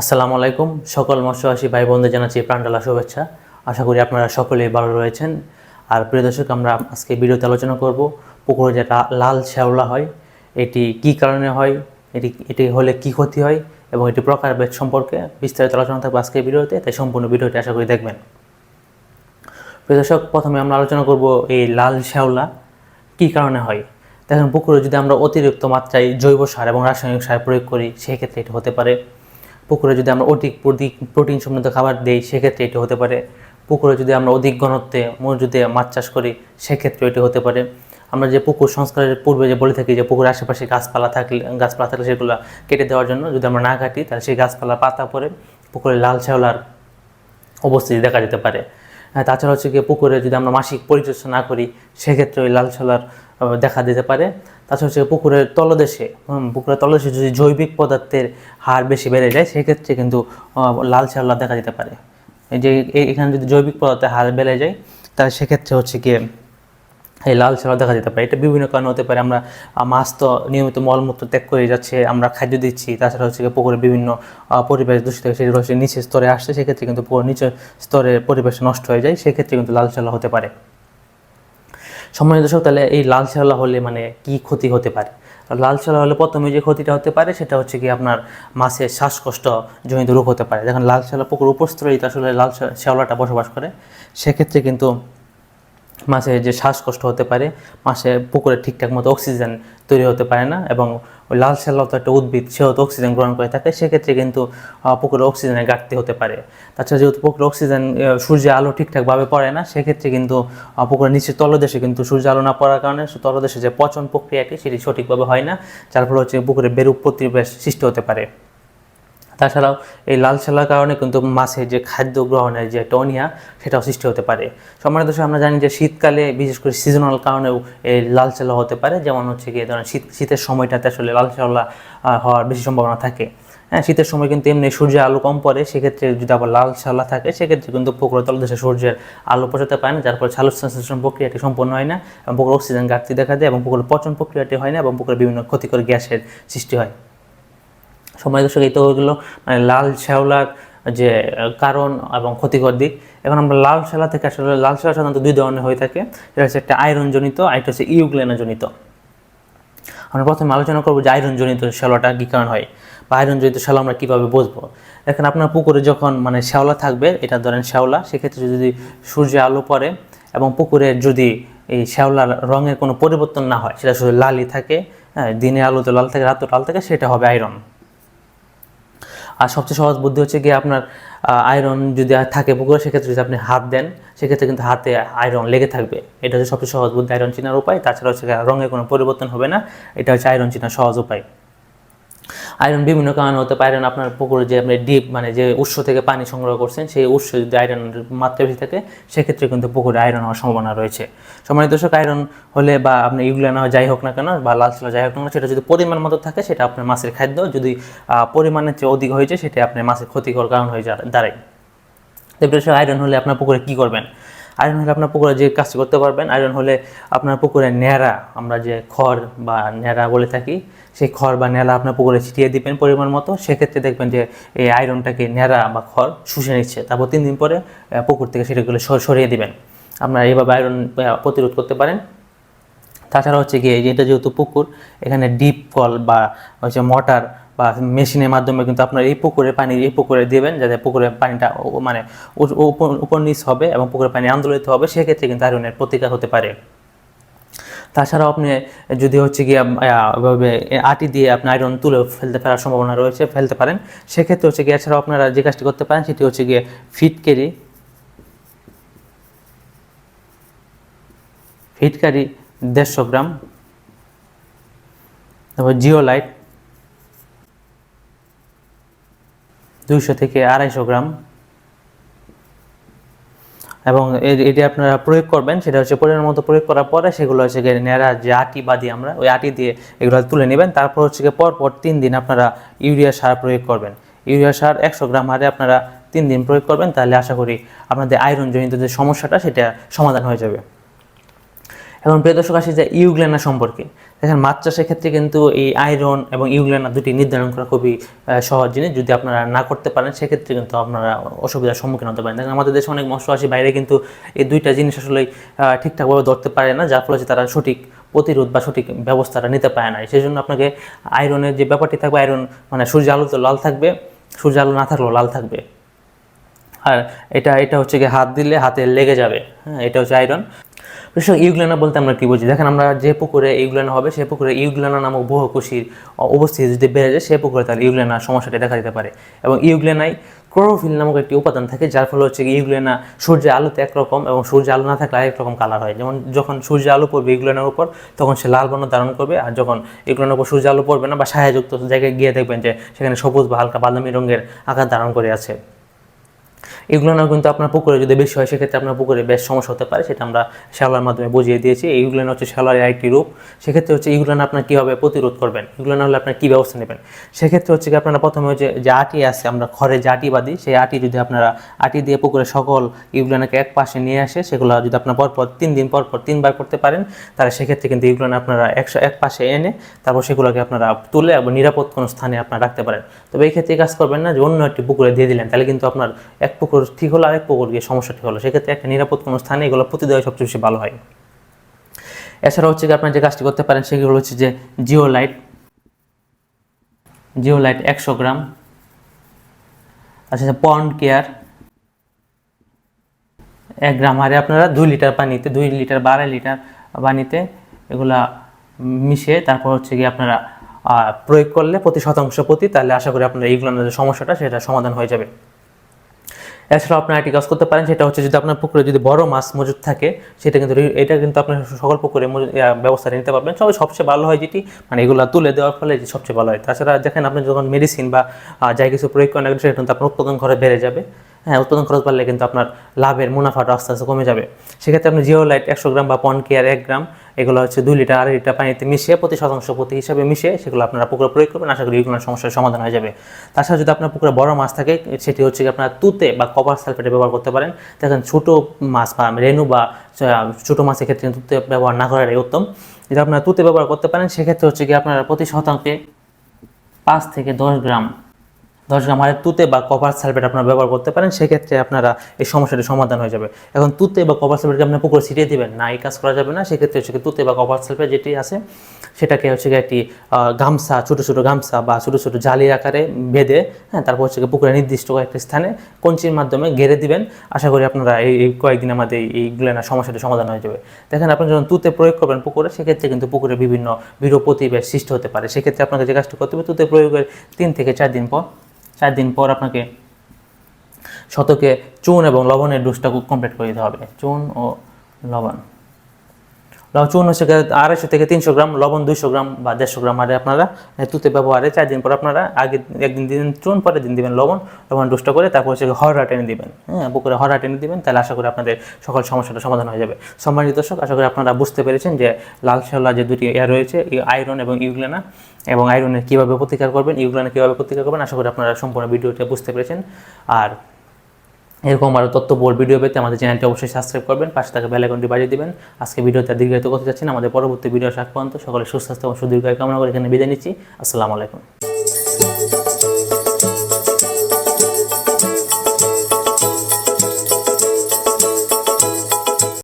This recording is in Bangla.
আসসালামু আলাইকুম। সকল মৎস্যবাসী ভাই বোনদের জানাচ্ছি প্রাণডালা শুভেচ্ছা। আশা করি আপনারা সকলেই ভালো রয়েছেন। আর প্রিয় দর্শক, আমরা আজকে ভিডিওতে আলোচনা করব পুকুরে যেটা লাল শ্যাওলা হয়, এটি কি কারণে হয়, এটি এটি হলে কি ক্ষতি হয় এবং এটি প্রকারভেদ সম্পর্কে বিস্তারিত আলোচনা থাকবে আজকের ভিডিওতে, তাই সম্পূর্ণ ভিডিওটি আশা করি দেখবেন। প্রিয় দর্শক, প্রথমে আমরা আলোচনা করব এই লাল শ্যাওলা কী কারণে হয়। দেখেন, পুকুরে যদি আমরা অতিরিক্ত মাত্রায় জৈব সার এবং রাসায়নিক সার প্রয়োগ করি, সেক্ষেত্রে এটি হতে পারে পুকুরে যদি আমরা অধিক প্রোটিন সমৃদ্ধ খাবার দিই সেক্ষেত্রে এটি হতে পারে। পুকুরে যদি আমরা অধিক ঘনত্বে মজুদে মাছ চাষ করি সেক্ষেত্রে এটি হতে পারে। আমরা যে পুকুর সংস্কারের পূর্বে যে বলে থাকি যে পুকুরের আশেপাশে গাছপালা থাকলে গাছপালা থাকলে সেগুলো কেটে দেওয়ার জন্য যদি আমরা না কাটি তাহলে সেই গাছপালা পাতা পরে পুকুরে লাল শ্যাওলার অবস্থিতি দেখা যেতে পারে। হ্যাঁ, তাছাড়া হচ্ছে গিয়ে পুকুরে যদি আমরা মাসিক পরিচর্যা না করি সেক্ষেত্রে ওই লাল ছলার দেখা দিতে পারে। তাছাড়া হচ্ছে পুকুরের তলদেশে পুকুরের তলদেশে যদি জৈবিক পদার্থের হার বেশি বেড়ে যায়, সেক্ষেত্রে কিন্তু লাল শ্যাওলা দেখা যেতে পারে। এই যে এখানে যদি জৈবিক পদার্থের হার বেড়ে যায়, তাহলে সেক্ষেত্রে হচ্ছে গিয়ে এই লাল শ্যাওলা দেখা যেতে পারে। এটা বিভিন্ন কারণে হতে পারে। আমরা মাছ তো নিয়মিত মলমূত্র ত্যাগ করে যাচ্ছে, আমরা খাদ্য দিচ্ছি, তাছাড়া হচ্ছে পুকুরে বিভিন্ন পরিবেশ দূষিত সেগুলো হচ্ছে নিচের স্তরে আসছে, সেক্ষেত্রে কিন্তু পুকুর নিচের স্তরে পরিবেশ নষ্ট হয়ে যায়, সেক্ষেত্রে কিন্তু লাল শ্যাওলা হতে পারে। সম্মানিত দর্শক, তাহলে এই লাল শ্যাওলা হলে মানে কি ক্ষতি হতে পারে? লাল শেওলা হলে প্রথমে যে ক্ষতিটা হতে পারে সেটা হচ্ছে কি আপনার মাছের শ্বাসকষ্ট জনিত রোগ হতে পারে। দেখেন, লাল শেওলা পুকুর উপস্থিত আসলে লাল শেওলাটা বসবাস করে। সেক্ষেত্রে কিন্তু মাছের যে শ্বাসকষ্ট হতে পারে মাছের পুকুরে ঠিকঠাক মতো অক্সিজেন তৈরি হতে পারে না এবং লাল শ্যাওলা তো একটা উদ্ভিদ সেও তো অক্সিজেন গ্রহণ করে থাকে, সেক্ষেত্রে কিন্তু পুকুরে অক্সিজেনের ঘাটতি হতে পারে। তাছাড়া যেহেতু পুকুরে অক্সিজেন সূর্যের আলো ঠিকঠাকভাবে পড়ে না, সেক্ষেত্রে কিন্তু পুকুরের নিচে তলদেশে কিন্তু সূর্য আলো না পড়ার কারণে তলদেশে যে পচন প্রক্রিয়াটি সেটি সঠিকভাবে হয় না, যার ফলে হচ্ছে পুকুরে বেরূপ প্রতিবেশ সৃষ্টি হতে পারে। তাছাড়াও এই লাল শ্যালার কারণে কিন্তু মাছের যে খাদ্য গ্রহণের যে টনিয়া সেটাও সৃষ্টি হতে পারে। সম্মানিত দর্শক, আমরা জানি যে শীতকালে বিশেষ করে সিজনাল কারণেও এই লাল শ্যালা হতে পারে। যেমন হচ্ছে গিয়ে ধরেন শীত শীতের সময়টাতে আসলে লাল শ্যালা হওয়ার বেশি সম্ভাবনা থাকে। হ্যাঁ শীতের সময় কিন্তু এমনি সূর্যের আলো কম পড়ে। সেক্ষেত্রে যদি আবার লাল শ্যালা থাকে সেক্ষেত্রে কিন্তু পুকুরের তলদেশে সূর্যের আলো পৌঁছাতে পারে না যার ফলে সালোক সংশ্লেষণ প্রক্রিয়াটি সম্পন্ন হয় না এবং পুকুরে অক্সিজেন ঘাটতি দেখা দেয় এবং পুকুরের পচন প্রক্রিয়াটি হয় না এবং পুকুরের বিভিন্ন ক্ষতিকর গ্যাসের সৃষ্টি হয়। সময় দর্শক এই তো মানে লাল শ্যাওলার যে কারণ এবং ক্ষতিকর দিক। এখন আমরা লাল শ্যাওলা থেকে আসলে লাল শ্যাওলা সাধারণত দুই ধরনের হয়ে থাকে। এটা হচ্ছে একটা আয়রন জনিত আর একটা হচ্ছে ইউগ্লেনা জনিত আমরা প্রথমে আলোচনা করব যে আয়রন জনিত শ্যাওলাটা কী কারণ হয় বা আয়রন জনিত শ্যাওলা আমরা কীভাবে বুঝব। এখন আপনার পুকুরে যখন মানে শ্যাওলা থাকবে, এটা ধরেন শ্যাওলা, সেক্ষেত্রে যদি সূর্যে আলো পড়ে এবং পুকুরের যদি এই শ্যাওলার রঙের কোনো পরিবর্তন না হয়, সেটা শুধু লালই থাকে হ্যাঁ দিনে আলোতে লাল থাকে রাতে লাল থাকে, সেটা হবে আয়রন। আর সবচেয়ে সহজ বুদ্ধি হচ্ছে গিয়ে আপনার আয়রন যদি থাকে পুকুরে, সেক্ষেত্রে যদি আপনি হাত দেন, সেক্ষেত্রে কিন্তু হাতে আয়রন লেগে থাকবে। এটা হচ্ছে সবচেয়ে সহজ বুদ্ধি আয়রন চিনার উপায়। তাছাড়া হচ্ছে রঙে রঙের কোনো পরিবর্তন হবে না। এটা হচ্ছে আয়রন চিনার সহজ উপায়। আয়রন বিভিন্ন কারণে হতে পারে আয়রন আপনার পুকুরে যে আপনি ডিপ মানে যে উৎস থেকে পানি সংগ্রহ করছেন, সেই উৎস যদি আয়রনের মাত্রা বেশি থাকে, সেক্ষেত্রে কিন্তু পুকুরে আয়রন হওয়ার সম্ভাবনা রয়েছে। সম্মানিত দর্শক আয়রন হলে বা আপনি ইউগ্লানা যাই হোক না কেন, বা লাল ছিল যাই হোক না সেটা যদি পরিমাণ মতো থাকে, সেটা আপনার মাছের খাদ্য। যদি পরিমাণের চেয়ে অধিক হয়ে যায় সেটা আপনার মাছের ক্ষতিকর কারণ হয়ে দাঁড়ায়। এরপরে আয়রন হলে আপনার পুকুরে কী করবেন? আয়রন হলে আপনার পুকুরে যে কাজ করতে পারবেন আয়রন হলে আপনার পুকুরে ন্যাড়া, আমরা যে খড় বা ন্যাড়া বলে থাকি, সেই খড় বা ন্যাড়া আপনার পুকুরে ছিটিয়ে দিবেন পরিমাণ মতো। সেক্ষেত্রে দেখবেন যে এই আয়রনটাকে ন্যাড়া বা খড় শুষে নিচ্ছে। তারপর তিন দিন পরে পুকুর থেকে সেটাগুলো সরিয়ে দিবেন। আপনারা এইভাবে আয়রন প্রতিরোধ করতে পারেন। তাছাড়া হচ্ছে গিয়ে এটা যেহেতু পুকুর, এখানে ডিপ কল বা হচ্ছে মোটর বা মেশিনের মাধ্যমে কিন্তু আপনার এই পুকুরে পানি এই পুকুরে দেবেন, যাতে পুকুরের পানিটা মানে উপর- নিচ হবে এবং পুকুরের পানি আন্দোলিত হবে, সেক্ষেত্রে কিন্তু আয়রনের প্রতিকার হতে পারে। তাছাড়াও আপনি যদি হচ্ছে গিয়ে আটি দিয়ে আপনি আয়রন তুলে ফেলতে পারার সম্ভাবনা রয়েছে, ফেলতে পারেন। সেক্ষেত্রে হচ্ছে গিয়ে, এছাড়াও আপনারা যে কাজটি করতে পারেন, সেটি হচ্ছে গিয়ে ফিটকারি ফিটকারি দেড়শো গ্রাম, তারপর জিও দুইশো থেকে আড়াইশো গ্রাম। এবং এটি আপনারা প্রয়োগ করবেন, সেটা হচ্ছে পরিমাণ মতো প্রয়োগ করার পরে সেগুলো হচ্ছে গিয়ে নেড়া যে আটি বাদি আমরা, ওই আটি দিয়ে এগুলো তুলে নেবেন। তারপর হচ্ছে গিয়ে পর পর তিন দিন আপনারা ইউরিয়া সার প্রয়োগ করবেন। ইউরিয়া সার একশো গ্রাম হারে আপনারা তিন দিন প্রয়োগ করবেন, তাহলে আশা করি আপনাদের আয়রন জনিত যে সমস্যাটা, সেটা সমাধান হয়ে যাবে। এখন প্রিয় দর্শক, আসি যে ইউগ্লেনা সম্পর্কে। দেখেন, মাছ চাষের ক্ষেত্রে কিন্তু এই আয়রন এবং ইউগ্লেনা দুটি নির্ধারণ করা খুবই সহজ জিনিস। যদি আপনারা না করতে পারেন, সেক্ষেত্রে কিন্তু আপনারা অসুবিধার সম্মুখীন হতে পারেন। দেখেন, আমাদের দেশে অনেক মৎস্যচাষী বাইরে কিন্তু এই দুইটা জিনিস আসলে ঠিকঠাকভাবে ধরতে পারে না, যার ফলে তারা সঠিক প্রতিরোধ বা সঠিক ব্যবস্থাটা নিতে পারে না। সেই জন্য আপনাকে আয়রনের যে ব্যাপারটি থাকবে, আয়রন মানে সূর্য আলো তো লাল থাকবে, সূর্য আলো না থাকলেও লাল থাকবে। আর এটা এটা হচ্ছে কি হাত দিলে হাতে লেগে যাবে হ্যাঁ এটা হচ্ছে আয়রন। বিশেষ ইউগ্লেনা বলতে আমরা কি বুঝি? দেখেন আমরা যে পুকুরে ইউগ্লেনা হবে, সেই পুকুরে ইউগ্লেনা নামক বহুকুশির উপস্থিতি যদি বেড়ে যায়, সেই পুকুরে তাহলে ইউগ্লেনা সমস্যাটি দেখা দিতে পারে। এবং ইউগ্লেনায় ক্লোরোফিল নামক একটি উপাদান থাকে, যার ফলে হচ্ছে ইউগ্লেনা সূর্যের আলোতে একরকম এবং সূর্যের আলো না থাকলে আরেক রকম কালার হয়। যেমন যখন সূর্যের আলো পড়বে ইউগ্লেনার উপর, তখন সে লাল বর্ণ ধারণ করবে আর যখন ইউগ্লেনার উপর সূর্য আলো পড়বে না বা ছায়াযুক্ত জায়গায় গিয়ে দেখবেন যে সেখানে সবুজ বা হালকা বাদামি রঙের আকার ধারণ করে আছে। এগুলো না কিন্তু আপনার পুকুরে যদি বেশি হয়, সেক্ষেত্রে আপনার পুকুরে বেশ সমস্যা হতে পারে। সেটা আমরা শ্যালার মাধ্যমে বুঝিয়ে দিয়েছি। এইগুলো হচ্ছে শ্যাওলার একটি রূপ। সেক্ষেত্রে হচ্ছে এইগুলো আপনার কীভাবে প্রতিরোধ করবেন? এগুলো না হলে আপনার কী ব্যবস্থা নেবেন? সেক্ষেত্রে হচ্ছে কি আপনারা প্রথমে হচ্ছে যে আটি আছে, আমরা ঘরে যে আটি বাঁধি, সেই আটি যদি আপনারা আটি দিয়ে পুকুরে সকল ইউগ্লানাকে এক পাশে নিয়ে আসে, সেগুলো যদি আপনার পরপর তিন দিন পর পর তিনবার করতে পারেন, তাহলে সেক্ষেত্রে কিন্তু ইউগ্লান আপনারা একশো এক পাশে এনে তারপর সেগুলোকে আপনারা তুলে এবং নিরাপদ কোনো স্থানে আপনারা রাখতে পারেন। তবে এই ক্ষেত্রে কাজ করবেন না যে অন্য একটি পুকুরে দিয়ে দিলেন, তাহলে কিন্তু আপনার এক পুকুর ঠিক হলো, আরেক পুকুর গিয়ে সমস্যা ঠিক হলো। সেক্ষেত্রে একটা নিরাপদ কোনো স্থানে এগুলো প্রতি দেওয়া সবচেয়ে বেশি ভালো হয়। এছাড়া হচ্ছে কি আপনার যে কাজটি করতে পারেন সেগুলো হচ্ছে যে জিও লাইট জিও লাইট একশো গ্রাম। আচ্ছা পন্ড কেয়ার, এক গ্রাম। হারে আপনারা দুই লিটার পানিতে, দুই লিটার বা লিটার পানিতে এগুলা মিশিয়ে তারপর হচ্ছে কি আপনারা প্রয়োগ করলে প্রতি শতাংশ প্রতি, তাহলে আশা করি আপনার এইগুলোর যে সমস্যাটা, সেটা সমাধান হয়ে যাবে। এছাড়াও আপনারা একটি কাজ করতে পারেন, সেটা হচ্ছে যদি আপনার পুকুরে যদি বড় মাছ মজুদ থাকে, সেটা কিন্তু এটা কিন্তু আপনার সকল পুকুরে ব্যবস্থা নিতে পারবেন। তবে সবচেয়ে ভালো হয় যেটি মানে এগুলো তুলে দেওয়ার ফলে যে সবচেয়ে ভালো হয়। তাছাড়া দেখেন আপনি যখন মেডিসিন বা যাই কিছু প্রয়োগ করেন, সেটা কিন্তু আপনার উৎপাদন খরচ বেড়ে যাবে। হ্যাঁ উৎপাদন খরচ বাড়লে কিন্তু আপনার লাভের মুনাফাটা আস্তে আস্তে কমে যাবে। সেক্ষেত্রে আপনি জিও লাইট একশো গ্রাম বা পন কেয়ার এক গ্রাম এগুলো হচ্ছে দুই লিটার আড়াই লিটার পানিতে মিশিয়ে প্রতি শতাংশ প্রতি হিসাবে মিশিয়ে সেগুলো আপনারা পুকুরে প্রয়োগ করবেন। আশা করি এগুলোর সমস্যার সমাধান হয়ে যাবে। তাছাড়া যদি আপনার পুকুরে বড় মাছ থাকে, সেটি হচ্ছে আপনার তুতে বা কপার সালফেটে ব্যবহার করতে পারেন। দেখেন ছোটো মাছ বা রেনু বা ছোটো মাছের ক্ষেত্রে তুতে ব্যবহার না করাটাই উত্তম। যদি আপনারা তুতে ব্যবহার করতে পারেন, সেক্ষেত্রে হচ্ছে কি আপনারা প্রতি শতাংশে পাঁচ থেকে দশ গ্রাম গ্রাম হারে তুতে বা কপার সালফেট আপনারা ব্যবহার করতে পারেন, সেক্ষেত্রে আপনারা এই সমস্যাটি সমাধান হয়ে যাবে। এখন তুতে বা কপার সালফেটকে আপনি পুকুরে ছিটিয়ে দেবেন, না এই কাজ করা যাবে না, সেক্ষেত্রে হচ্ছে কি তুতে বা কপার সালফেট যেটি আছে, সেটাকে হচ্ছে কি একটি গামছা, ছোটো ছোটো গামছা বা ছোটো ছোটো জালির আকারে বেঁধে হ্যাঁ তারপর হচ্ছে পুকুরে নির্দিষ্ট একটা স্থানে কঞ্চির মাধ্যমে ঘেরে দিবেন। আশা করি আপনারা এই কয়েকদিন আমাদের এই- এইগুলো না সমস্যাটি সমাধান হয়ে যাবে। দেখেন আপনি যখন তুতে প্রয়োগ করবেন পুকুরে, সেক্ষেত্রে কিন্তু পুকুরে বিভিন্ন বিরূপ প্রতিবেশ সৃষ্টি হতে পারে। সেক্ষেত্রে আপনাকে যে কাজটি করতে হবে, তুতে প্রয়োগের তিন থেকে চার দিন পর চার দিন পর আপনাকে শতকে চুন এবং লবণের ডোজটা কমপ্লিট করে দিতে হবে। চুন ও লবণ। চুন হচ্ছে আড়াইশো থেকে তিনশো গ্রাম, লবণ দুইশো গ্রাম বা দেড়শো গ্রাম হারে আপনারা তুতে ব্যবহারে চার দিন পর আপনারা আগে একদিন দিন চুন, পরের দিন দিবেন লবণ লবণ ডোজটা করে তারপর হচ্ছে হররা টেনে দিবেন হ্যাঁ পুকুরে হররা টেনে দিবেন, তাহলে আশা করি আপনাদের সকল সমস্যাটা সমাধান হয়ে যাবে। সম্মানিত দর্শক, আশা করি আপনারা বুঝতে পেরেছেন যে লাল শেওলা যে দুটি ইয়া রয়েছে আয়রন এবং ইউগ্লেনা, এবং আয়রনের কীভাবে প্রতিকার করবেন, ইউগ্লেনা কীভাবে প্রতিকার করবেন, আশা করি আপনারা সম্পূর্ণ ভিডিওটা বুঝতে পেরেছেন। আর এরকম আরও তথ্যবহুল ভিডিও পেতে আমাদের চ্যানেলটি অবশ্যই সাবস্ক্রাইব করবেন, পাশে থাকা বেল আইকনটি বাজিয়ে দেবেন। আজকে ভিডিওতে দীর্ঘায়িত করতে চাচ্ছি আমাদের পরবর্তী ভিডিও আসার পর্যন্ত সকলের সুস্বাস্থ্য এবং সুদীর্ঘায় কামনা করে এখানে বিদায় নিচ্ছি। আসসালামু আলাইকুম।